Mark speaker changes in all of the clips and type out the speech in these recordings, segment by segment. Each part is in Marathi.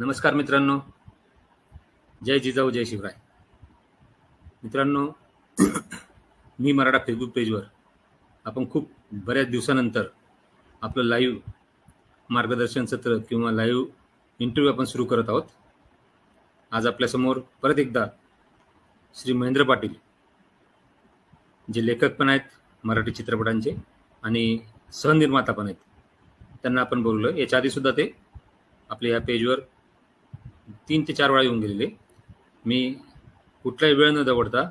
Speaker 1: नमस्कार मित्रांनो. जय जिजाऊ जय शिवराय. मित्रांनो मी मराठा फेसबुक पेजवर आपण खूप बऱ्याच दिवसानंतर आपलं लाईव्ह मार्गदर्शन सत्र किंवा लाईव्ह इंटरव्ह्यू आपण सुरू करत आहोत. आज आपल्यासमोर परत एकदा श्री महेंद्र पाटील जे लेखक पण आहेत मराठी चित्रपटांचे आणि सहनिर्माता पण आहेत. त्यांना आपण बोललो याच्या आधीसुद्धा ते आपल्या या पेजवर तीन ते चार वेळा येऊन गेलेले. मी कुठलाही वेळ न दवडता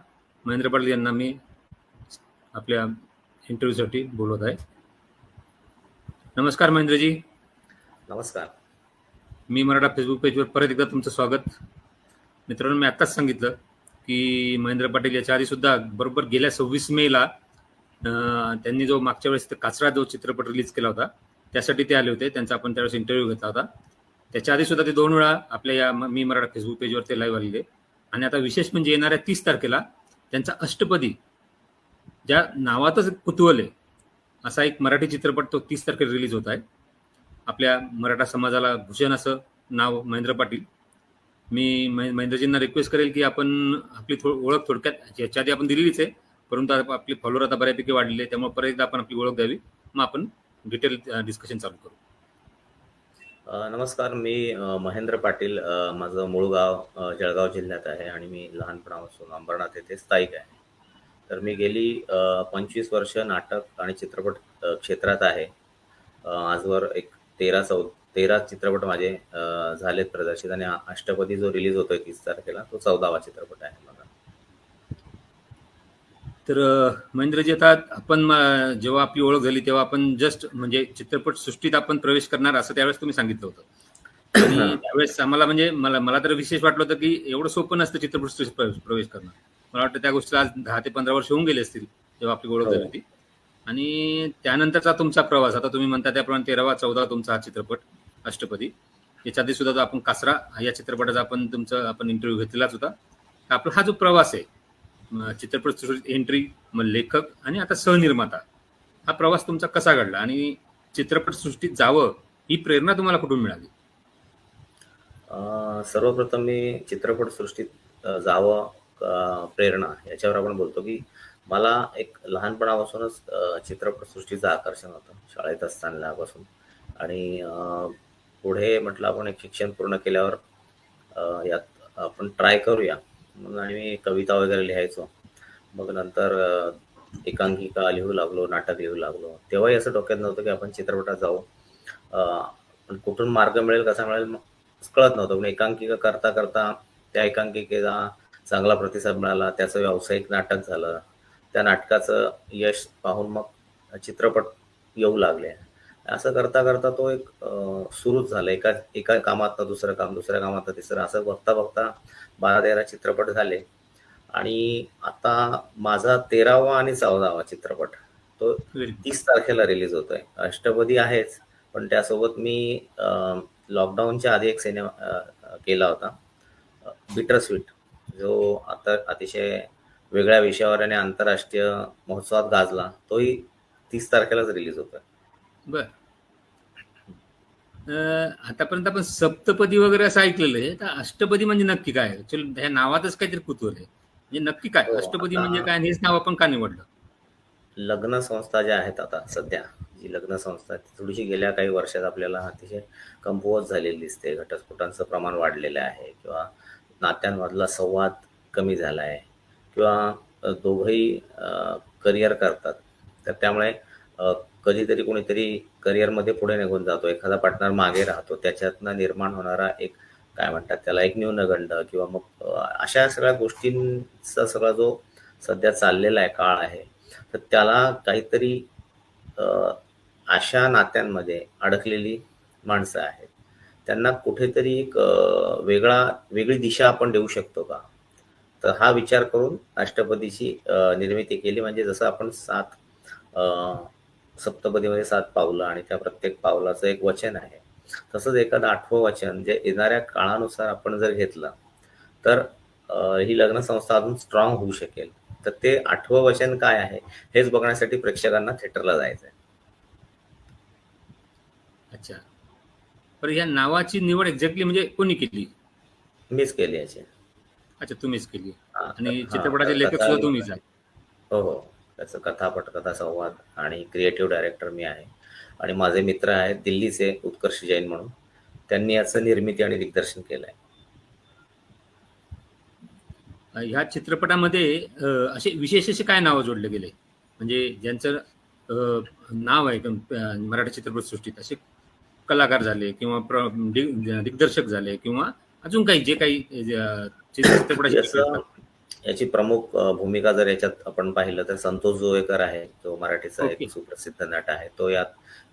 Speaker 1: महेंद्र पाटील यांना मी आपल्या इंटरव्ह्यूसाठी बोलवत आहे. नमस्कार महेंद्रजी.
Speaker 2: नमस्कार.
Speaker 1: मी मराठा फेसबुक पेजवर परत एकदा तुमचं स्वागत. मित्रांनो मी आत्ताच सांगितलं की महेंद्र पाटील याच्या आधीसुद्धा बरोबर गेल्या सव्वीस मेला त्यांनी जो मागच्या वेळेस काचरा जो चित्रपट रिलीज केला होता त्यासाठी ते आले होते. त्यांचा आपण त्यावेळेस इंटरव्ह्यू घेतला होता. त्याच्या आधी सुद्धा ते दोन वेळा आपल्या या मी मराठा फेसबुक पेजवर ते लाईव्ह आलेले आणि आता विशेष म्हणजे येणाऱ्या तीस तारखेला त्यांचा अष्टपदी ज्या नावातच कुतूहल आहे असा एक मराठी चित्रपट तो तीस तारखेला रिलीज होत आहे. आपल्या मराठा समाजाला भूषण असं नाव महेंद्र पाटील. मी महेंद्रजींना रिक्वेस्ट करेल की आपण आपली थो ओळख थोडक्यात याच्या आधी आपण दिलेलीच आहे परंतु आता आपली फॉलोअर आता बऱ्यापैकी वाढलेली आहे त्यामुळे परत एकदा आपण आपली ओळख द्यावी. मग आपण डिटेल डिस्कशन चालू करू.
Speaker 2: नमस्कार मी महेंद्र पाटील माझं मूळ गाव जळगाव जिल्ह्यात आहे आणि मी लहानपणापासून अंबरनाथ येथे स्थायिक आहे. तर मी गेली पंचवीस वर्ष नाटक आणि चित्रपट क्षेत्रात आहे. आजवर एक तेरा चौ तेरा चित्रपट माझे झालेत प्रदर्शित आणि अष्टपदी जो रिलीज होतोय तीस तारखेला तो चौदावा चित्रपट आहे मला
Speaker 1: तर महेंद्रजी आता आपण जेव्हा आपली ओळख झाली तेव्हा आपण जस्ट म्हणजे चित्रपट सृष्टीत आपण प्रवेश करणार असं त्यावेळेस तुम्ही सांगितलं होतं. आणि त्यावेळेस आम्हाला म्हणजे मला मला तर विशेष वाटलं होतं की एवढं सोपं नसतं चित्रपट सृष्टीत प्रवेश करणं. मला वाटतं त्या गोष्टीला आज दहा ते पंधरा वर्ष होऊन गेले असतील जेव्हा आपली ओळख
Speaker 2: हो.
Speaker 1: झाली होती. आणि त्यानंतरचा तुमचा प्रवास आता तुम्ही म्हणता त्याप्रमाणे तेरावा चौदा तुमचा हा चित्रपट अष्टपदी. याच्या आधी सुद्धा आपण कासरा या चित्रपटाचा आपण तुमचा आपण इंटरव्ह्यू घेतलेलाच होता. आपला हा जो प्रवास आहे चित्रपट सृष्टीत एंट्री मग लेखक आणि आता सहनिर्माता. हा प्रवास तुमचा कसा घडला? आणि चित्रपट सृष्टीत जावं ही प्रेरणा तुम्हाला कुठून मिळाली?
Speaker 2: सर्वप्रथम मी चित्रपट सृष्टीत जावं प्रेरणा याच्यावर आपण बोलतो की मला एक लहानपणापासूनच चित्रपटसृष्टीचं चित्रपट सृष्टीचं आकर्षण होतं शाळेत असतानापासून. आणि पुढे म्हटलं आपण एक शिक्षण पूर्ण केल्यावर यात आपण ट्राय करूया. मग आणि मी कविता वगैरे लिहायचो. मग नंतर एकांकिका लिहू लागलो नाटक लिहू लागलो. तेव्हाही असं डोक्यात नव्हतं की आपण चित्रपटात जाऊ. पण कुठून मार्ग मिळेल कसा मिळेल मग कळत नव्हतं. पण एकांकिका करता करता त्या एकांकिकेचा चांगला प्रतिसाद मिळाला. त्याचं व्यावसायिक नाटक झालं. त्या नाटकाचं यश पाहून मग चित्रपट येऊ लागले. असं करता करता तो एक सुरूच झाला. एका एका कामात दुसरं काम दुसऱ्या कामात तिसरं. असं बघता बघता बारा तेरा चित्रपट झाले. आणि आता माझा तेरावा आणि चौदावा चित्रपट तो. तीस तारखेला रिलीज होतोय. अष्टपदी आहेच पण त्यासोबत मी लॉकडाऊनच्या आधी एक सिनेमा केला होता. बिटर स्वीट जो आता अतिशय वेगळ्या विषयावर आणि आंतरराष्ट्रीय महोत्सवात गाजला तोही तीस तारखेलाच रिलीज होतोय.
Speaker 1: बर. आतापर्यंत आपण सप्तपदी वगैरे असं ऐकलेलं आहे. तर अष्टपदी म्हणजे नक्की काय? ह्या नावातच काहीतरी कुतूहल आहे. म्हणजे नक्की काय?
Speaker 2: हो,
Speaker 1: अष्टपदी म्हणजे काय? हेच नाव आपण का निवडलं?
Speaker 2: लग्न संस्था ज्या आहेत आता सध्या जी लग्न संस्था आहे, ती थोडीशी गेल्या काही वर्षात आपल्याला अतिशय कमकुवत झालेली दिसते. घटस्फोटांचं प्रमाण वाढलेलं आहे किंवा नात्यांमधला संवाद कमी झाला आहे किंवा दोघंही करिअर करतात. तर त्यामुळे कधीतरी कोणीतरी करिअरमध्ये पुढे निघून जातो. एखादा पार्टनर मागे राहतो. त्याच्यातनं निर्माण होणारा एक काय म्हणतात त्याला एक न्यूनगंड किंवा मग अशा सगळ्या गोष्टींचा सगळा जो सध्या चाललेला आहे काळ आहे तर त्याला काहीतरी अशा नात्यांमध्ये अडकलेली माणसं आहेत. त्यांना कुठेतरी एक वेगळा वेगळी दिशा आपण देऊ शकतो का? तर हा विचार करून राष्ट्रपतीची निर्मिती केली. म्हणजे जसं आपण सात सप्तपदीमध्ये सात पावलं आणि त्या प्रत्येक पावलाचं एक वचन आहे. तसंच एखादं आठवं वचन जे येणाऱ्या काळानुसार आपण जर घेतलं तर ही लग्न संस्था अजून स्ट्रॉंग होऊ शकेल. तर ते आठवं वचन काय आहे हेच बघण्यासाठी प्रेक्षकांना थिएटरला जायचं आहे
Speaker 1: अच्छा. पण या नावाची निवड एक्झॅक्टली म्हणजे कोणी केली?
Speaker 2: मीच केली याची.
Speaker 1: अच्छा तुम्हीच केली. आणि चित्रपटाचे
Speaker 2: तर
Speaker 1: लेखक सुद्धा तुम्हीच आहे
Speaker 2: हो हो. त्याचं कथा पटकथा संवाद आणि क्रिएटिव्ह डायरेक्टर मी आहे. आणि माझे मित्र आहेत दिल्लीचे उत्कर्ष जैन म्हणून. त्यांनी याचं निर्मिती आणि दिग्दर्शन केलं आहे
Speaker 1: ह्या चित्रपटामध्ये असे विशेष असे काय नावं जोडले गेले? म्हणजे ज्यांचं नाव आहे मराठी चित्रपट सृष्टीत असे कलाकार झाले किंवा दिग्दर्शक झाले किंवा अजून काही जे काही चित्रपटाचे
Speaker 2: याचं प्रमुख भूमिका जर याच्यात आपण पाहिलं तर संतोष जोवेकर आहे जो मराठीचा. एक सुप्रसिद्ध नट आहे. तो यात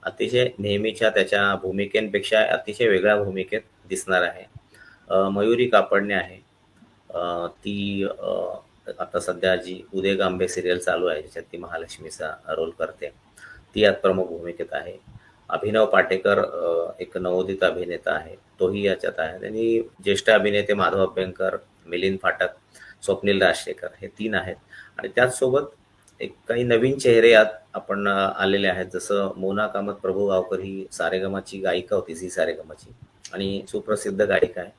Speaker 2: अतिशय नेहमीच्या त्याच्या भूमिकेपेक्षा अतिशय वेगळ्या भूमिकेत दिसणार आहे. मयुरी कापडणे आहे. ती आता सध्या जी उदय गांबे सिरियल चालू आहे ज्याच्यात ती महालक्ष्मीचा रोल करते ती यात प्रमुख भूमिकेत आहे. अभिनव पाटेकर एक नवोदित अभिनेता आहे तोही याच्यात आहे. त्यांनी ज्येष्ठ अभिनेते माधव अभ्यंकर मिलिंद फाटक स्वप्नील राजशेखर हे तीन आहेत. आणि त्याचसोबत एक काही नवीन चेहरे यात आपण आलेले आहेत. जसं मोना कामत प्रभू गावकर ही सारेगमाची गायिका होती झी सारेगमाची. आणि सुप्रसिद्ध गायिका आहे.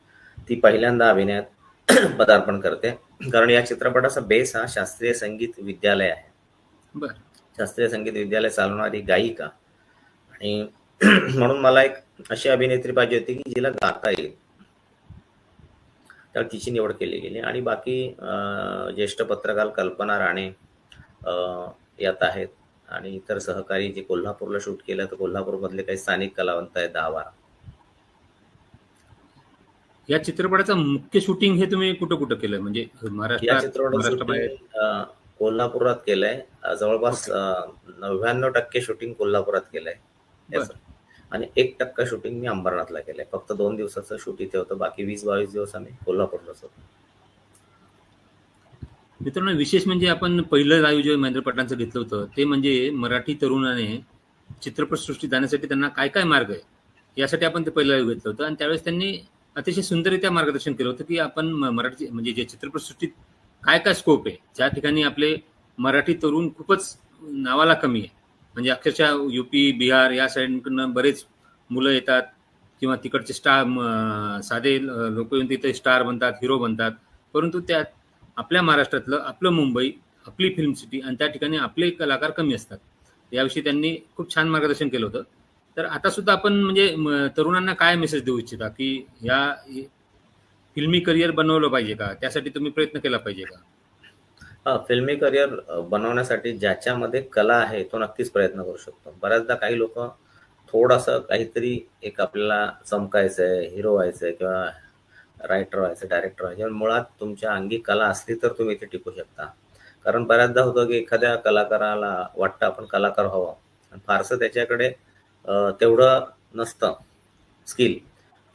Speaker 2: ती पहिल्यांदा अभिनयात पदार्पण करते. कारण या चित्रपटाचा बेस हा शास्त्रीय संगीत विद्यालय आहे. शास्त्रीय संगीत विद्यालय चालवणारी गायिका. आणि म्हणून मला एक अशी अभिनेत्री पाहिजे होती की जिला गाता येईल. तर तिची निवड केली गेली. आणि बाकी ज्येष्ठ पत्रकार कल्पना राणे यात आहेत. आणि इतर सहकारी जे कोल्हापूरला शूट केलं तर कोल्हापूरमधले काही स्थानिक कलावंत आहेत दहा बारा.
Speaker 1: या चित्रपटाचं मुख्य शूटिंग हे तुम्ही कुठं कुठं केलं म्हणजे
Speaker 2: या
Speaker 1: महाराष्ट्रात
Speaker 2: कोल्हापुरात केलंय. जवळपास नव्याण्णव टक्के शूटिंग कोल्हापुरात केलंय. आणि एक टक्का शूटिंग मी अंबरनाथला केलंय. फक्त दोन दिवसाचं शूट इथे होतं बाकी वीस बावीस दिवस आम्ही कोल्हापूरलाच होतो.
Speaker 1: मित्रांनो विशेष म्हणजे आपण पहिलं लाईव्ह जे महेंद्र पाटलांचं घेतलं होतं ते म्हणजे मराठी तरुणाने चित्रपट सृष्टी जाण्यासाठी त्यांना काय काय मार्ग आहे यासाठी आपण ते पहिलं लाईव्ह घेतलं होतं. आणि त्यावेळेस त्यांनी अतिशय सुंदररित्या मार्गदर्शन केलं होतं की आपण मराठी म्हणजे जे चित्रपट सृष्टीत काय काय स्कोप आहे ज्या ठिकाणी आपले मराठी तरुण खूपच नावाला कमी आहे. म्हणजे अक्षरशः युपी बिहार या साईडकडनं बरेच मुलं येतात किंवा तिकडचे स्टार साधे लोक येऊन तिथे स्टार बनतात हिरो बनतात. परंतु त्यात आपल्या महाराष्ट्रातलं आपलं मुंबई आपली फिल्म सिटी आणि त्या ठिकाणी आपले कलाकार कमी असतात. याविषयी त्यांनी खूप छान मार्गदर्शन केलं होतं. तर आता सुद्धा आपण म्हणजे तरुणांना काय मेसेज देऊ इच्छिता? की या फिल्मी करिअर बनवलं पाहिजे का? त्यासाठी तुम्ही प्रयत्न केला पाहिजे का?
Speaker 2: फिल्मी करिअर बनवण्यासाठी ज्याच्यामध्ये कला आहे तो नक्कीच प्रयत्न करू शकतो. बऱ्याचदा काही लोक थोडंसं काहीतरी एक आपल्याला चमकायचं आहे हिरो व्हायचं आहे किंवा रायटर व्हायचं डायरेक्टर व्हायचं मुळात तुमच्या अंगी कला असली तर तुम्ही इथे टिकू शकता. कारण बऱ्याचदा होतं की एखाद्या कलाकाराला वाटतं आपण कलाकार व्हावं. आणि फारसं त्याच्याकडे तेवढं नसतं. स्किल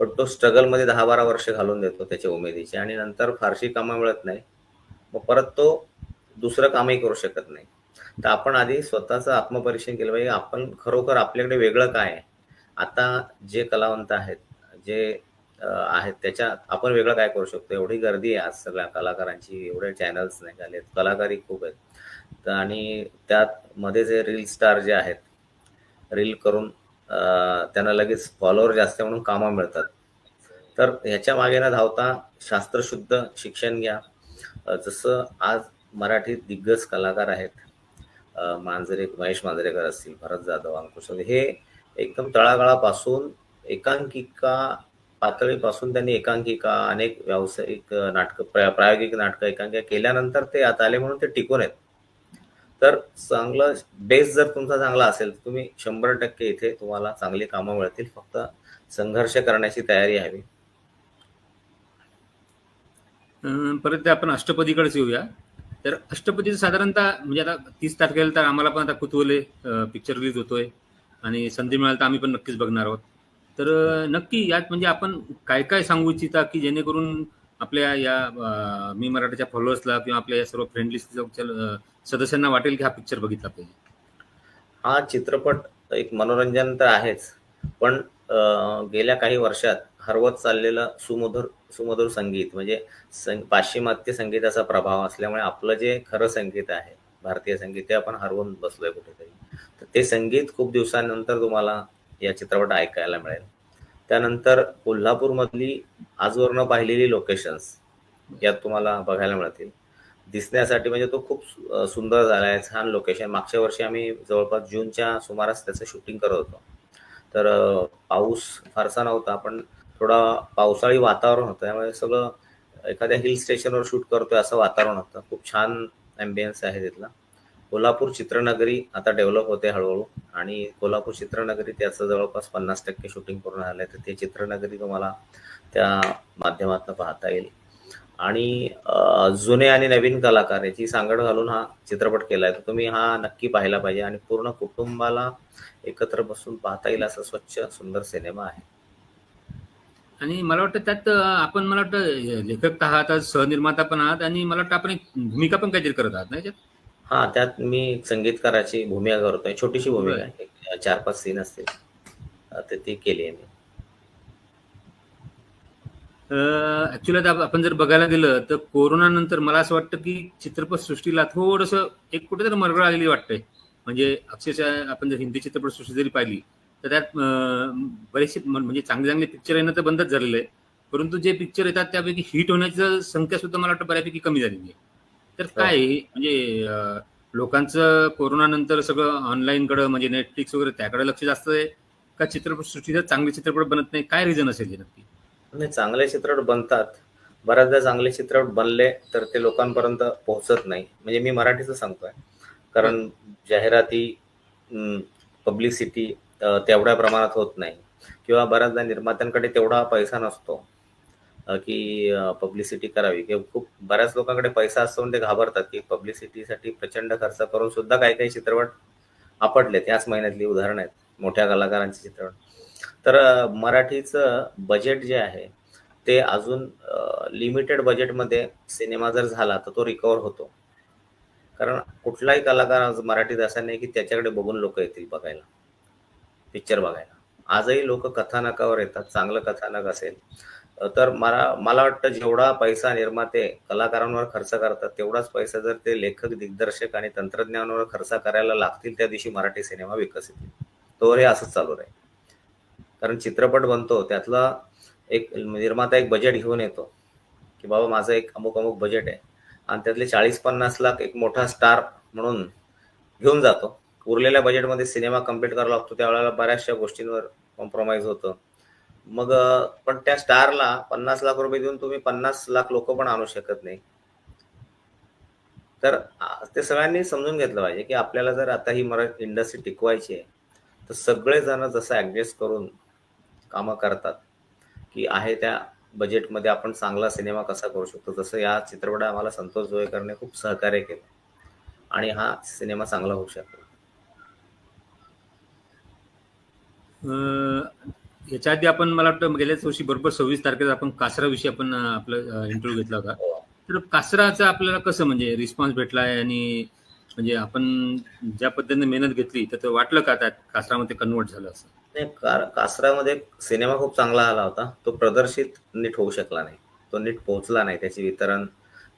Speaker 2: पण तो स्ट्रगलमध्ये दहा बारा वर्ष घालून देतो त्याच्या उमेदीचे. आणि नंतर फारशी कामं मिळत नाही. मग परत तो दुसरं कामही करू शकत नाही. तर आपण आधी स्वतःचं आत्मपरीक्षण केलं पाहिजे. आपण खरोखर आपल्याकडे वेगळं काय आहे? आता जे कलावंत आहेत जे आहेत त्याच्यात आपण वेगळं काय करू शकतो? एवढी गर्दी आहे आज सगळ्या कलाकारांची एवढे चॅनल्स नाही झाले कलाकारी खूप आहेत. तर आणि त्यात मध्ये जे रील स्टार जे आहेत रील करून त्यांना लगेच फॉलोअर जास्त म्हणून कामं मिळतात. तर ह्याच्या मागे न धावता शास्त्रशुद्ध शिक्षण घ्या. जसं आज मराठीत दिग्गज कलाकार आहेत. अं, मांजरे महेश मांजरेकर असतील भरत जाधव अंकुश हे एकदम तळागाळापासून एकांकिका पातळीपासून त्यांनी एकांकिका अनेक व्यावसायिक नाटकं प्रायोगिक नाटकं एकांकिका केल्यानंतर ते आता आले म्हणून ते टिकून आहेत. तर चांगलं बेस जर तुमचा चांगला असेल तर तुम्ही शंभर टक्के इथे तुम्हाला चांगली कामं मिळतील. फक्त संघर्ष करण्याची तयारी हवी.
Speaker 1: परत ते आपण अष्टपदीकडेच येऊया. तर अष्टपतीचं साधारणतः म्हणजे आता तीस तारखेला तर आम्हाला पण आता कुतुहले पिक्चर रिलीज होतोय. आणि संधी मिळाली तर आम्ही पण नक्कीच बघणार आहोत. तर नक्की यात म्हणजे आपण काय काय सांगू इच्छिता की जेणेकरून आपल्या या मी मराठीच्या फॉलोअर्सला किंवा आपल्या या सर्व फ्रेंडली सदस्यांना वाटेल की हा पिक्चर बघितला पाहिजे?
Speaker 2: हा चित्रपट एक मनोरंजन तर आहेच. पण गेल्या काही वर्षात हरवत चाललेलं सुमधुर सुमधुर संगीत म्हणजे सं- पाश्चिमात्य संगीताचा प्रभाव असल्यामुळे आपलं जे खरं संगीत आहे भारतीय संगीत ते आपण हरवून बसलोय कुठेतरी. तर ते संगीत खूप दिवसानंतर तुम्हाला या चित्रपट ऐकायला मिळेल. त्यानंतर कोल्हापूरमधली आजवरनं पाहिलेली लोकेशन्स यात तुम्हाला बघायला मिळतील. दिसण्यासाठी म्हणजे तो खूप सु- सुंदर झाला आहे छान लोकेशन मागच्या वर्षी आम्ही जवळपास जूनच्या सुमारास त्याचं शूटिंग करत होतो. तर पाऊस फारसा नव्हता पण थोडा पावसाळी वातावरण होतं. त्यामुळे सगळं एखाद्या हिल स्टेशनवर शूट करतोय असं वातावरण होतं. खूप छान ॲम्बियन्स आहे तिथला. कोल्हापूर चित्रनगरी आता डेव्हलप होते हळूहळू आणि कोल्हापूर चित्रनगरी त्याचं जवळपास पन्नास टक्के शूटिंग पूर्ण झालं आहे. तर ते चित्रनगरी तुम्हाला त्या माध्यमातून पाहता येईल. आणि जुने आणि नवीन कलाकार याची सांगड घालून हा चित्रपट केला आहे. तर तुम्ही हा नक्की पाहायला पाहिजे आणि पूर्ण कुटुंबाला एकत्र बसून पाहता येईल असा स्वच्छ सुंदर सिनेमा आहे.
Speaker 1: आणि मला वाटतं त्यात आपण मला वाटतं लेखक आहात सहनिर्माता पण आहात आणि मला वाटतं आपण एक भूमिका पण काहीतरी करत आहात नाही
Speaker 2: हा त्यात मी संगीतकाराची भूमिका करतोय छोटीशी भूमिका आहे. चार पाच सीन असतील. अं, तर ती केली आहे मी.
Speaker 1: ऍक्च्युली आता आपण जर बघायला गेलं तर कोरोना नंतर मला असं वाटतं की चित्रपट सृष्टीला थोडंसं एक कुठेतरी मरगळ आलेली वाटतंय. म्हणजे अक्षरशः आपण जर हिंदी चित्रपट सृष्टी जरी पाहिली तर त्यात बरेचसे म्हणजे चांगले चांगले पिक्चर येणं तर बंदच झालेलं आहे. परंतु जे पिक्चर येतात त्यापैकी हिट होण्याची संख्या सुद्धा मला वाटतं बऱ्यापैकी कमी झालेली आहे. तर काय आहे? म्हणजे लोकांचं कोरोना नंतर सगळं ऑनलाईन कडे म्हणजे नेटफ्लिक्स वगैरे त्याकडे लक्ष जास्त आहे का चित्रपट सृष्टीचा चांगले चित्रपट बनत नाही? काय रिझन असेल हे नक्की?
Speaker 2: नाही चांगले चित्रपट बनतात. बऱ्याचदा चांगले चित्रपट बनले तर ते लोकांपर्यंत पोहोचत नाही. म्हणजे मी मराठीचं सांगतोय. कारण जाहिराती पब्लिसिटी तेवढ्या प्रमाणात होत नाही. किंवा बऱ्याचदा निर्मात्यांकडे तेवढा पैसा नसतो की पब्लिसिटी करावी. किंवा खूप बऱ्याच लोकांकडे पैसा असतो ते घाबरतात की पब्लिसिटीसाठी प्रचंड खर्च करून सुद्धा काही काही चित्रपट आपटलेत. याच महिन्यातली उदाहरणं आहेत मोठ्या कलाकारांचे चित्रपट. तर मराठीचं बजेट जे आहे ते अजून लिमिटेड बजेटमध्ये सिनेमा जर झाला तर तो रिकवर होतो. कारण कुठलाही कलाकार आज मराठीत असा नाही की त्याच्याकडे बघून लोक येतील बघायला. पिक्चर बघायला. आजही लोक कथानकावर येतात चांगलं कथानक असेल तर मला मला वाटतं जेवढा पैसा निर्माते कलाकारांवर खर्च करतात तेवढाच पैसा जर ते लेखक दिग्दर्शक आणि तंत्रज्ञानावर खर्च करायला लागतील त्या दिवशी मराठी सिनेमा विकसित तो तोवर हे असंच चालू राहील. कारण चित्रपट बनतो त्यातला एक निर्माता एक बजेट घेऊन येतो की बाबा माझं एक अमुक अमुक बजेट आहे. आणि त्यातले चाळीस पन्नास लाख एक मोठा स्टार म्हणून घेऊन जातो. उरलेल्या बजेटमध्ये सिनेमा कंप्लीट करावा लागतो त्यावेळेला बऱ्याचशा गोष्टींवर कॉम्प्रोमाइज होतं. मग पण त्या स्टारला पन्नास लाख रुपये देऊन तुम्ही पन्नास लाख लोक पण आणू शकत नाही. तर ते सगळ्यांनी समजून घेतलं पाहिजे की आपल्याला जर आता ही मराठी इंडस्ट्री टिकवायची आहे तर सगळेजण जसं ॲडजस्ट करून कामं करतात की आहे त्या बजेटमध्ये आपण चांगला सिनेमा कसा करू शकतो. तसं या चित्रपटात आम्हाला संतोष जोयकरने खूप सहकार्य केलं. आणि हा सिनेमा चांगला होऊ शकतो.
Speaker 1: याच्या आधी आपण मला वाटतं गेल्याच वर्षी बरोबर सव्वीस तारखेला आपण कासराविषयी आपण आपला इंटरव्ह्यू घेतला होता. तर कासराचा आपल्याला कसं म्हणजे रिस्पॉन्स भेटला आहे आणि म्हणजे आपण ज्या पद्धतीने मेहनत घेतली तर ते वाटलं का त्यात कासरामध्ये कन्वर्ट झालं असं?
Speaker 2: नाही कासरामध्ये सिनेमा खूप चांगला आला होता. तो प्रदर्शित नीट होऊ शकला नाही. तो नीट पोहोचला नाही. त्याची वितरण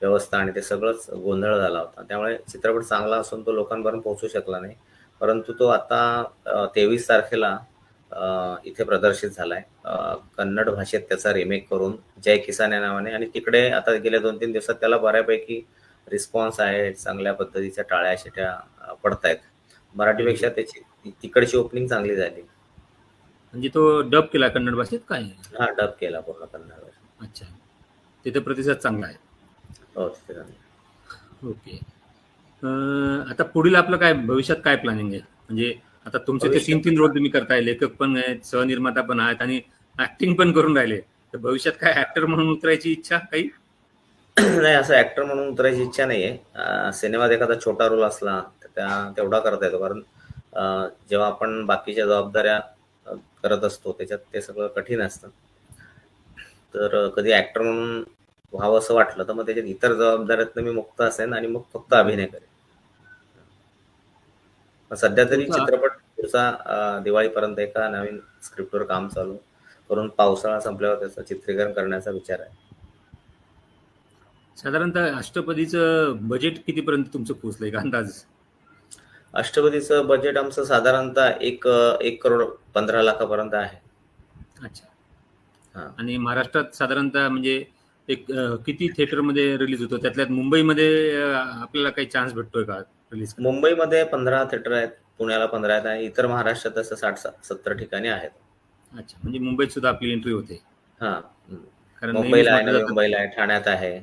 Speaker 2: व्यवस्था आणि ते सगळंच गोंधळ झाला होता. त्यामुळे चित्रपट चांगला असून तो लोकांपर्यंत पोहोचू शकला नाही. परंतु तो आता तेवीस तारखेला इथे प्रदर्शित झालाय. कन्नड भाषेत त्याचा रिमेक करून जय किसान या नावाने आणि तिकडे आता गेल्या दोन तीन दिवसात त्याला बऱ्यापैकी रिस्पॉन्स आहे. चांगल्या पद्धतीच्या टाळ्या शिट्या पडतायत. मराठीपेक्षा त्याची तिकडची ओपनिंग चांगली झाली.
Speaker 1: म्हणजे तो डब केला कन्नड भाषेत काय
Speaker 2: हा डब केला पूर्ण कन्नड
Speaker 1: अच्छा. तिथे प्रतिसाद चांगला आहे.
Speaker 2: हो तिथे.
Speaker 1: ओके. आता पुढील आपलं काय भविष्यात काय प्लॅनिंग आहे? म्हणजे आता तुमचे ते तीन तीन रोल तुम्ही करताय लेखक पण आहेत सहनिर्माता पण आहेत आणि ऍक्टिंग पण करून राहिले. तर भविष्यात काय ऍक्टर म्हणून उतरायची इच्छा काही?
Speaker 2: नाही असं ऍक्टर म्हणून उतरायची इच्छा नाहीये. सिनेमात एखादा छोटा रोल असला तर त्या तेवढा करता येतो. कारण जेव्हा आपण बाकीच्या जबाबदाऱ्या करत असतो त्याच्यात ते सगळं कठीण असतं. तर कधी ऍक्टर म्हणून व्हावं असं वाटलं तर मग त्याच्यात इतर जबाबदाऱ्यातनं मी मुक्त असेन आणि मग फक्त अभिनय करेन. सध्या तरी चित्रपट पुढचा दिवाळीपर्यंत एका नवीन स्क्रिप्टवर काम चालू करून पावसाळा संपल्यावर त्याचं चित्रीकरण करण्याचा विचार आहे.
Speaker 1: साधारणतः अष्टपदीचं बजेट कितीपर्यंत तुमचं पोहोचलंय का अंदाज?
Speaker 2: अष्टपदीचं बजेट आमचं साधारणतः एक एक करोड पंधरा लाखापर्यंत आहे.
Speaker 1: अच्छा.
Speaker 2: हा.
Speaker 1: आणि महाराष्ट्रात साधारणतः म्हणजे एक किती थिएटरमध्ये रिलीज होतो? त्यातल्यात मुंबईमध्ये आपल्याला काही चान्स भेटतोय का? रिलीज
Speaker 2: मुंबईमध्ये पंधरा थिएटर आहेत पुण्याला पंधरा आहेत आणि इतर महाराष्ट्रात असं साठ सत्तर ठिकाणी आहेत.
Speaker 1: अच्छा म्हणजे मुंबईत सुद्धा आपली एंट्री होते.
Speaker 2: हा. मुंबईला आहे मुंबईला आहे ठाण्यात आहे.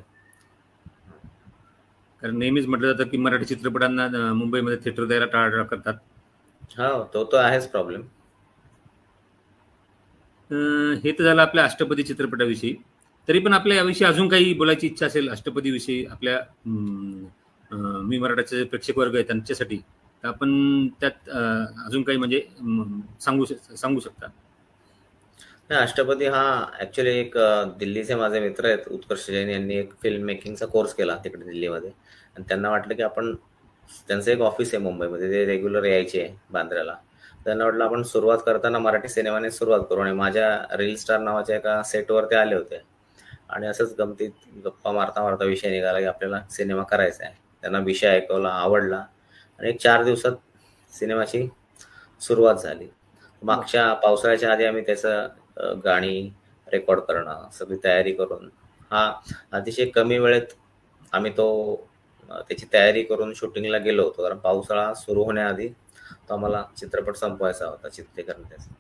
Speaker 1: कारण नेहमीच म्हटलं जातं की मराठी चित्रपटांना मुंबईमध्ये थिएटर द्यायला टाळाटाळ करतात.
Speaker 2: हो तो तो आहेच प्रॉब्लेम
Speaker 1: हे तर झालं आपल्या अष्टपदी चित्रपटाविषयी. तरी पण आपल्या याविषयी अजून काही बोलायची इच्छा असेल अष्टपदीविषयी आपल्या मी मराठाचे जे प्रेक्षक वर्ग आहे त्यांच्यासाठी तर आपण त्यात अजून काही म्हणजे सांगू शक- सांगू शकता?
Speaker 2: नाही, हा ऍक्च्युली एक दिल्लीचे माझे मित्र आहेत. उत्कर्ष जैन यांनी एक फिल्म मेकिंगचा कोर्स केला तिकडे दिल्लीमध्ये. आणि त्यांना वाटलं की आपण त्यांचं एक ऑफिस आहे मुंबईमध्ये ते रेग्युलर यायचे बांद्र्याला त्यांना वाटलं आपण सुरुवात करताना मराठी सिनेमाने सुरुवात करू. आणि माझ्या रील स्टार नावाच्या एका सेटवर ते आले होते. आणि असंच गमतीत गप्पा मारता मारता विषय निघाला की आपल्याला सिनेमा करायचा आहे. त्यांना विषय ऐकवला आवडला. आणि एक चार दिवसात सिनेमाची सुरुवात झाली. मागच्या पावसाळ्याच्या आधी आम्ही त्याचं गाणी रेकॉर्ड करणं सगळी तयारी करून हा अतिशय कमी वेळेत आम्ही तो त्याची तयारी करून शूटिंगला गेलो होतो. कारण पावसाळा सुरू होण्याआधी तो आम्हाला चित्रपट संपवायचा होता चित्रीकरण त्याचं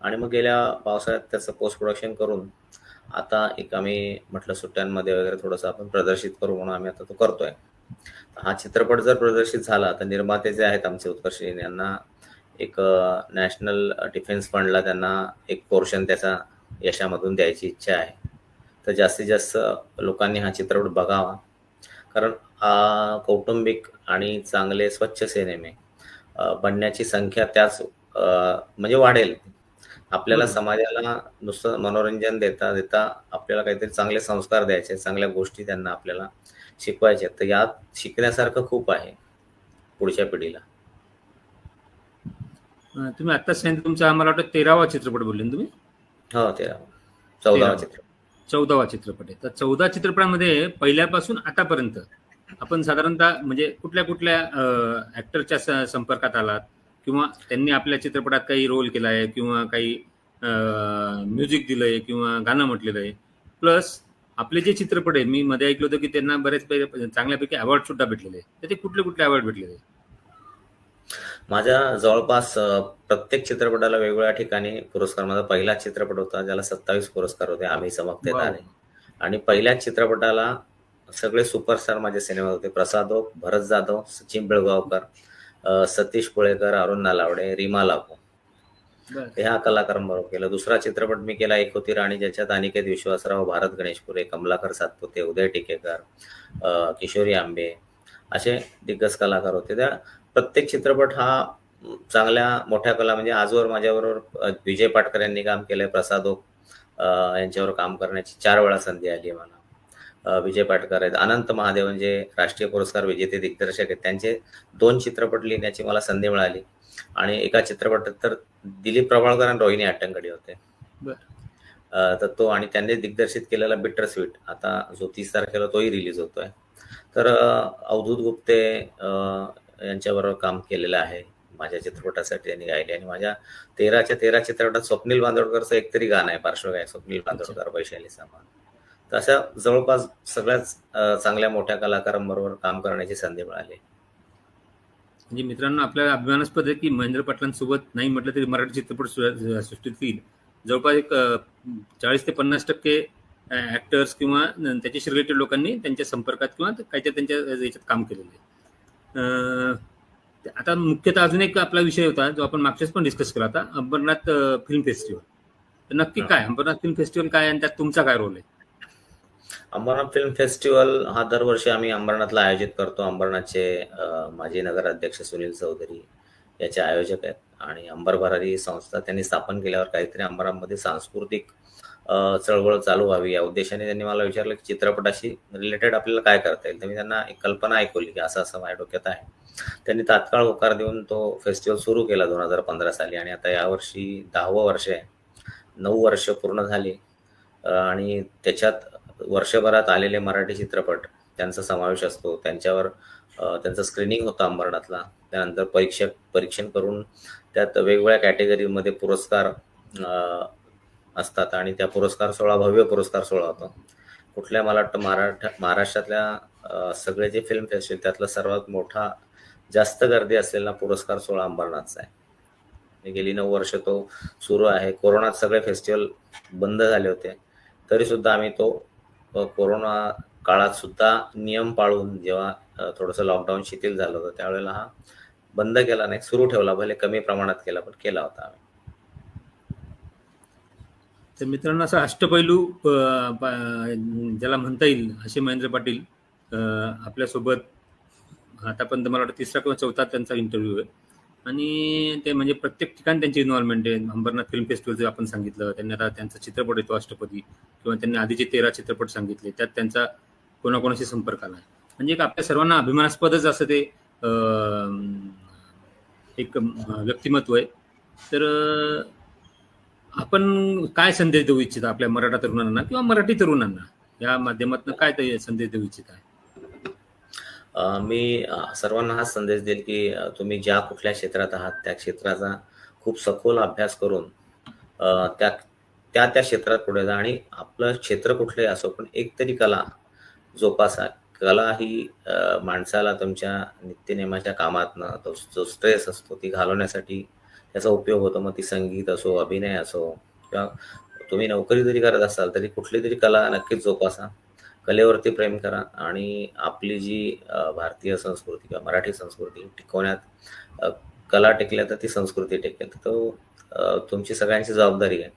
Speaker 2: आणि मग गेल्या पावसाळ्यात त्याचं पोस्ट प्रोडक्शन करून आता एक आम्ही म्हटलं सुट्ट्यांमध्ये वगैरे थोडंसं आपण प्रदर्शित करू म्हणून आम्ही आता तो करतोय. हा चित्रपट जर प्रदर्शित झाला तर निर्माते जे आहेत आमचे उत्कर्ष यांना एक नॅशनल डिफेन्स फंडला त्यांना एक पोर्शन त्याचा यशामधून द्यायची इच्छा आहे. तर जास्तीत जास्त लोकांनी हा चित्रपट बघावा. कारण कौटुंबिक आणि चांगले स्वच्छ सिनेमे बनण्याची संख्या त्याच अ, म्हणजे वाढेल. आपल्याला. समाजाला नुसतं मनोरंजन देता देता आपल्याला काहीतरी चांगले संस्कार द्यायचे चांगल्या गोष्टी त्यांना आपल्याला शिकवायच्या तर यात शिकण्यासारखं खूप आहे पुढच्या पिढीला.
Speaker 1: तुम्ही आत्ताच सांगितलं तुमचा मला वाटतं तेरावा चित्रपट बोलले ना तुम्ही?
Speaker 2: हो चौदावा
Speaker 1: तेरावा.
Speaker 2: चित्र
Speaker 1: चौदावा चित्रपट आहे. तर चौदा चित्रपटामध्ये पहिल्यापासून आतापर्यंत आपण साधारणतः म्हणजे कुठल्या कुठल्या ऍक्टरच्या संपर्कात आलात? किंवा त्यांनी आपल्या चित्रपटात काही रोल केला आहे किंवा काही म्युझिक दिलंय? किंवा गाणं म्हटलेलं आहे? प्लस आपले जे चित्रपट आहे मी मध्ये ऐकलं होतं की त्यांना बरेच चांगल्यापैकी अवॉर्ड सुद्धा भेटलेले तर ते कुठले कुठले अवॉर्ड भेटलेले
Speaker 2: माझ्या जवळपास प्रत्येक चित्रपटाला वेगवेगळ्या ठिकाणी पुरस्कार. माझा पहिला चित्रपट होता ज्याला सत्तावीस पुरस्कार होते आम्ही चमकते. तारे आणि पहिल्याच चित्रपटाला सगळे सुपरस्टार माझे सिनेमा होते प्रसाद ओक भरत जाधव सचिन बेळगावकर सतीश पुळेकर अरुण नालावडे रीमा लागू ह्या कलाकारांबरोबर केलं. दुसरा चित्रपट मी केला एक होती राणी ज्याच्यात अनिकेत विश्वासराव भारत गणेशपुरे कमलाकर सातपुते उदय टिकेकर किशोरी आंबे असे दिग्गज कलाकार होते. त्या प्रत्येक चित्रपट हा चांगल्या मोठ्या कला म्हणजे आजवर माझ्याबरोबर विजय पाटकर यांनी काम केलंय प्रसाद ओक यांच्यावर काम करण्याची चार वेळा संधी आली आहे मला. विजय पाटकर आहेत अनंत महादेवन जे राष्ट्रीय पुरस्कार विजेते दिग्दर्शक आहेत त्यांचे दोन चित्रपट लिहिण्याची मला संधी मिळाली. आणि एका चित्रपटात तर दिलीप प्रभाळकर आणि रोहिणी अट्टंगडी होते. तर तो आणि त्यांनी दिग्दर्शित केलेला बिटर स्वीट आता जो तीस तारखेला तोही रिलीज होतोय. तर अवधूत गुप्ते यांच्याबरोबर काम केलेलं आहे. माझ्या चित्रपटासाठी त्यांनी गायले आणि माझ्या तेराच्या तेरा चित्रपटात स्वप्नील बांदोडकरचं एक तरी गाणं आहे पार्श्वगायक स्वप्नील बांदोडकर वैशाली सामान तर अशा जवळपास सगळ्याच चांगल्या मोठ्या कलाकारांबरोबर काम करण्याची संधी मिळाली.
Speaker 1: म्हणजे मित्रांनो आपल्याला अभिमानास्पद आहे की महेंद्र पाटलांसोबत नाही म्हटलं तरी मराठी चित्रपट सृष्टीतील जवळपास एक चाळीस ते पन्नास टक्के ऍक्टर्स किंवा त्याच्याशी रिलेटेड लोकांनी त्यांच्या संपर्कात किंवा काहीतरी त्यांच्या याच्यात काम केलेलं आहे. आता मुख्यतः अजून एक आपला विषय होता जो आपण मागच्याच पण डिस्कस केला होता अंबरनाथ फिल्म फेस्टिवल तर नक्की. काय? अंबरनाथ फिल्म फेस्टिवल काय आणि त्यात तुमचा काय रोल आहे?
Speaker 2: अंबरनाथ फिल्म फेस्टिवल हा दरवर्षी आम्ही अंबरनाथला आयोजित करतो. अंबरनाथचे माजी नगराध्यक्ष सुनील चौधरी याचे आयोजक आहेत आणि अंबर भरारी संस्था त्यांनी स्थापन केल्यावर काहीतरी अंबरामध्ये सांस्कृतिक चळवळ चालू व्हावी या उद्देशाने त्यांनी मला विचारलं की चित्रपटाशी रिलेटेड आपल्याला काय करता येईल? तर मी त्यांना एक कल्पना ऐकवली की असं असं माझ्या डोक्यात आहे. त्यांनी तात्काळ होकार देऊन तो फेस्टिवल सुरू केला दोन हजार पंधरा साली आणि आता यावर्षी दहावं वर्ष आहे. नऊ वर्ष पूर्ण झाली. आणि त्याच्यात वर्षभरात आलेले मराठी चित्रपट त्यांचा समावेश असतो. त्यांच्यावर त्यांचं स्क्रीनिंग होतं अंबरनाथला. त्यानंतर परीक्षक परीक्षण करून त्यात वेगवेगळ्या कॅटेगरीमध्ये पुरस्कार असतात आणि त्या पुरस्कार सोहळा भव्य पुरस्कार सोहळा होतो. कुठल्या मला वाटतं महाराष्ट्र महाराष्ट्रातल्या सगळे जे फिल्म फेस्टिवल त्यातला सर्वात मोठा जास्त गर्दी असलेला पुरस्कार सोहळा अंबरनाथचा आहे. गेली नऊ वर्ष तो सुरू आहे. कोरोनात सगळे फेस्टिवल बंद झाले होते. तरी सुद्धा आम्ही तो कोरोना काळात सुद्धा नियम पाळून जेव्हा थोडंसं लॉकडाऊन शिथिल झालं होतं त्यावेळेला हा बंद केला नाही सुरू ठेवला भले कमी प्रमाणात केला पण केला होता आम्ही.
Speaker 1: तर मित्रांनो असा अष्टपैलू ज्याला म्हणता येईल असे महेंद्र पाटील आपल्यासोबत आतापर्यंत मला वाटतं तिसरा किंवा चौथा त्यांचा इंटरव्ह्यू आहे. आणि ते म्हणजे प्रत्येक ठिकाणी त्यांची इन्व्हॉल्वमेंट आहे. अंबरनाथ फिल्म फेस्टिवल आपण सांगितलं त्यांनी आता त्यांचा चित्रपट येतो अष्टपदी. किंवा त्यांनी आधीचे तेरा चित्रपट सांगितले त्यात त्यांचा कोणाकोणाशी संपर्क आला. म्हणजे एक आपल्या सर्वांना अभिमानास्पदच असं ते अं, एक व्यक्तिमत्व आहे. तर आपण काय संदेश देऊ इच्छिता आपल्या मराठा तरुणांना किंवा मराठी तरुणांना? या माध्यमातून काय ते संदेश देऊ इच्छित
Speaker 2: आहे? मी सर्वांना हा संदेश देईल की तुम्ही ज्या कुठल्या क्षेत्रात आहात त्या क्षेत्राचा खूप सखोल अभ्यास करून त्या त्या त्या क्षेत्रात पुढे जा आणि आपलं क्षेत्र कुठलंही असो पण एक तरी कला जोपासा. कला ही माणसाला तुमच्या नित्यनेमाच्या कामातनं तो जो स्ट्रेस असतो ती घालवण्यासाठी त्याचा उपयोग होतो. मग ती संगीत असो अभिनय असो किंवा तुम्ही नोकरी जरी करत असाल तरी कुठली तरी कला नक्कीच जोपासा. कलेवरती प्रेम करा आणि आपली जी भारतीय संस्कृती किंवा मराठी संस्कृती टिकवण्यात कला टिकल्या तर ती संस्कृती टिकेल. तर तो तुमची सगळ्यांची जबाबदारी आहे.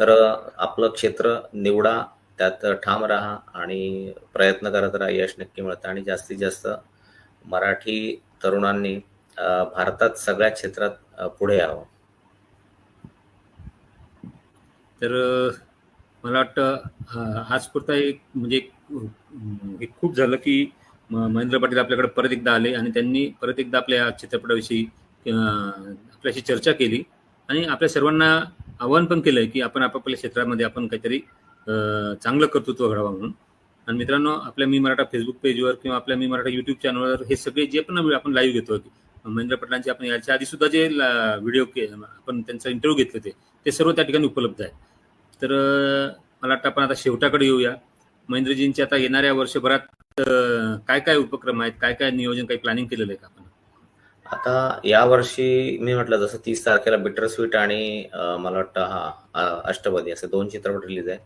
Speaker 2: तर आपलं क्षेत्र निवडा त्यात ठाम राहा आणि प्रयत्न करत राहा यश नक्की मिळतं. आणि जास्तीत जास्त मराठी तरुणांनी भारतात सगळ्या क्षेत्रात पुढे यावं.
Speaker 1: तर मला वाटतं अं, आज पुरता एक म्हणजे एक, खूप झालं की म- महेंद्र पाटील आपल्याकडे परत एकदा आले आणि त्यांनी परत एकदा आपल्या चित्रपटाविषयी आपल्याशी चर्चा केली. आणि आपल्या सर्वांना आवाहन पण केलंय की आपण आपापल्या क्षेत्रामध्ये आपण काहीतरी चांगलं कर्तृत्व घडावं म्हणून. आणि मित्रांनो आपल्या मी मराठा फेसबुक पेजवर किंवा आपल्या मी मराठा युट्यूब चॅनलवर हे सगळे जे पण आपण लाईव्ह घेतो महेंद्र पाटलांचे आपण याच्या आधी सुद्धा जे व्हिडिओ आपण त्यांचा इंटरव्ह्यू घेतले ते ते सर्व त्या ठिकाणी उपलब्ध आहे तर मला वाटतं आपण आता शेवटाकडे येऊया. महेंद्रजींचे आता येणाऱ्या वर्षभरात काय काय उपक्रम आहेत काय काय नियोजन काही प्लॅनिंग केलेलं आहे का आपण?
Speaker 2: आता यावर्षी मी म्हटलं जसं तीस तारखेला बिटर स्वीट आणि मला वाटतं हा अष्टपदी असे दोन चित्रपट रिलीज आहे.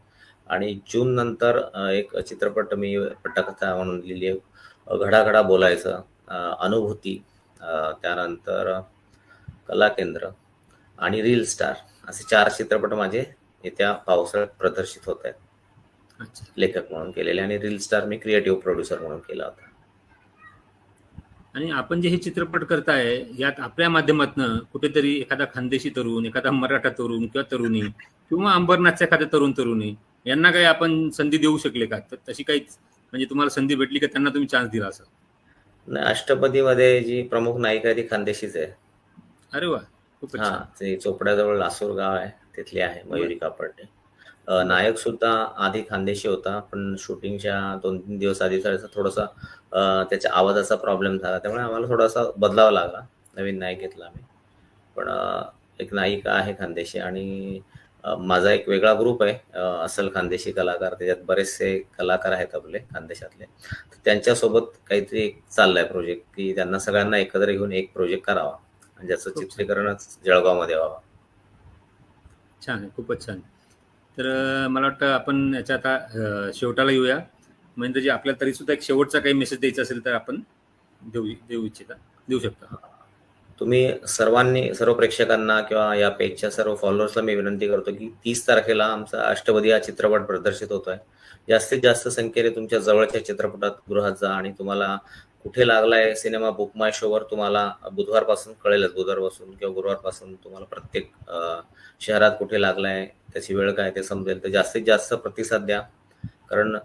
Speaker 2: आणि जून नंतर एक चित्रपट मी पटकथा म्हणून लिहिली आहे. अ, घडा घडा बोलायचं अनुभूती त्यानंतर कला केंद्र आणि रील स्टार असे चार चित्रपट माझे येत्या पावसाळ्यात प्रदर्शित होत आहेत. लेखक म्हणून केलेले आणि रील स्टार मी क्रिएटिव्ह प्रोड्युसर म्हणून केला होता.
Speaker 1: आणि आपण जे हे चित्रपट करताय यात आपल्या माध्यमातनं कुठेतरी एखादा खानदेशी तरुण एखादा मराठा तरुण किंवा तरुणी किंवा अंबरनाथचा एखादा तरुण तरुणी यांना काही आपण संधी देऊ शकले का? तर तशी काही म्हणजे तुम्हाला संधी भेटली का? त्यांना तुम्ही चान्स दिला असं
Speaker 2: नाही, अष्टपदीमध्ये जी प्रमुख नायिका आहे ती खानदेशीच आहे.
Speaker 1: अरे वा
Speaker 2: हा. ते चोपड्याजवळ लासूर गाव आहे तिथली आहे मयुरी कापडणे अ, नायक सुद्धा आधी खानदेशी होता पण शूटिंगच्या दोन तीन दिवस आधी थोडासा अ, त्याच्या आवाजाचा प्रॉब्लेम झाला. त्यामुळे आम्हाला थोडासा बदलावा लागला. नवीन नायक घेतला आम्ही. पण एक नायिका आहे खानदेशी आणि माझा एक वेगळा ग्रुप आहे असल खानदेशी कलाकार. त्याच्यात बरेचसे कलाकार आहेत आपले खानदेशातले. तर त्यांच्यासोबत काहीतरी एक चाललाय प्रोजेक्ट की त्यांना सगळ्यांना एकत्र घेऊन एक प्रोजेक्ट करावा. आणि ज्याचं. चित्रीकरणच जळगावमध्ये व्हावं.
Speaker 1: छान आहे खूपच छान. तर मला वाटतं आपण याच्या आता शेवटाला येऊया. महेंद्रजी आपल्याला तरी सुद्धा एक शेवटचा काही मेसेज द्यायचा असेल तर आपण देऊ देऊ इच्छिता. देऊ शकता.
Speaker 2: तुम्ही सर्वांनी सर्व प्रेक्षकांना किंवा या पेजच्या सर्व फॉलोअर्सला मी विनंती करतो की तीस तारखेला आमचा अष्टपदी हा चित्रपट प्रदर्शित होतोय. जास्तीत जास्त संख्येने तुमच्या जवळच्या चित्रपटात गृहात जा आणि तुम्हाला कुठे लागलाय सिनेमा बुक माय शोवर तुम्हाला बुधवारपासून कळेलच. बुधवारपासून किंवा गुरुवारपासून तुम्हाला प्रत्येक शहरात कुठे लागलाय त्याची वेळ काय ते समजेल. तर जास्तीत जास्त प्रतिसाद द्या. कारण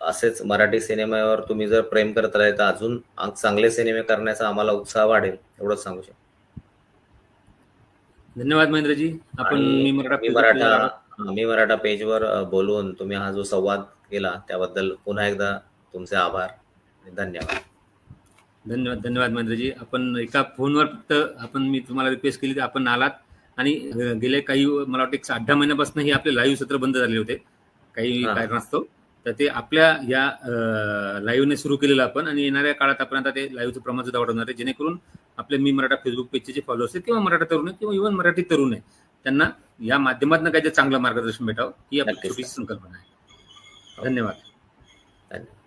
Speaker 2: असेच मराठी सिनेमावर तुम्ही जर प्रेम करत राहिले तर अजून चांगले सिनेमे करण्याचा आम्हाला उत्साह वाढेल. एवढंच सांगू शकतो.
Speaker 1: धन्यवाद महेंद्रजी. आपण मी मराठा
Speaker 2: मी मराठा पेजवर अ, बोलवून तुम्ही हा जो संवाद केला त्याबद्दल पुन्हा एकदा तुमचे आभार धन्यवाद.
Speaker 1: धन्यवाद धन्यवाद महेंद्रजी. आपण एका फोनवर फक्त आपण मी तुम्हाला रिक्वेस्ट केली की आपण आलात. आणि गेले काही मला वाटतं एक आठ दहा महिन्यापासून हे आपले लाईव्ह सत्र बंद झालेले होते. काही
Speaker 2: हा.
Speaker 1: कारणास्तव तर ते आपल्या या लाईव्हने सुरू केलेलं आपण आणि येणाऱ्या काळात आपण आता ते लाईव्हचं प्रमाण सुद्धा वाढवणार आहे. जेणेकरून आपले मी मराठा फेसबुक पेजचे जे फॉलोअर्स आहेत किंवा मराठा तरुण आहेत किंवा इव्हन मराठी तरुण आहे त्यांना या माध्यमातून काही चांगलं मार्गदर्शन भेटावं ही आपली संकल्पना आहे. धन्यवाद.
Speaker 2: धन्यवाद.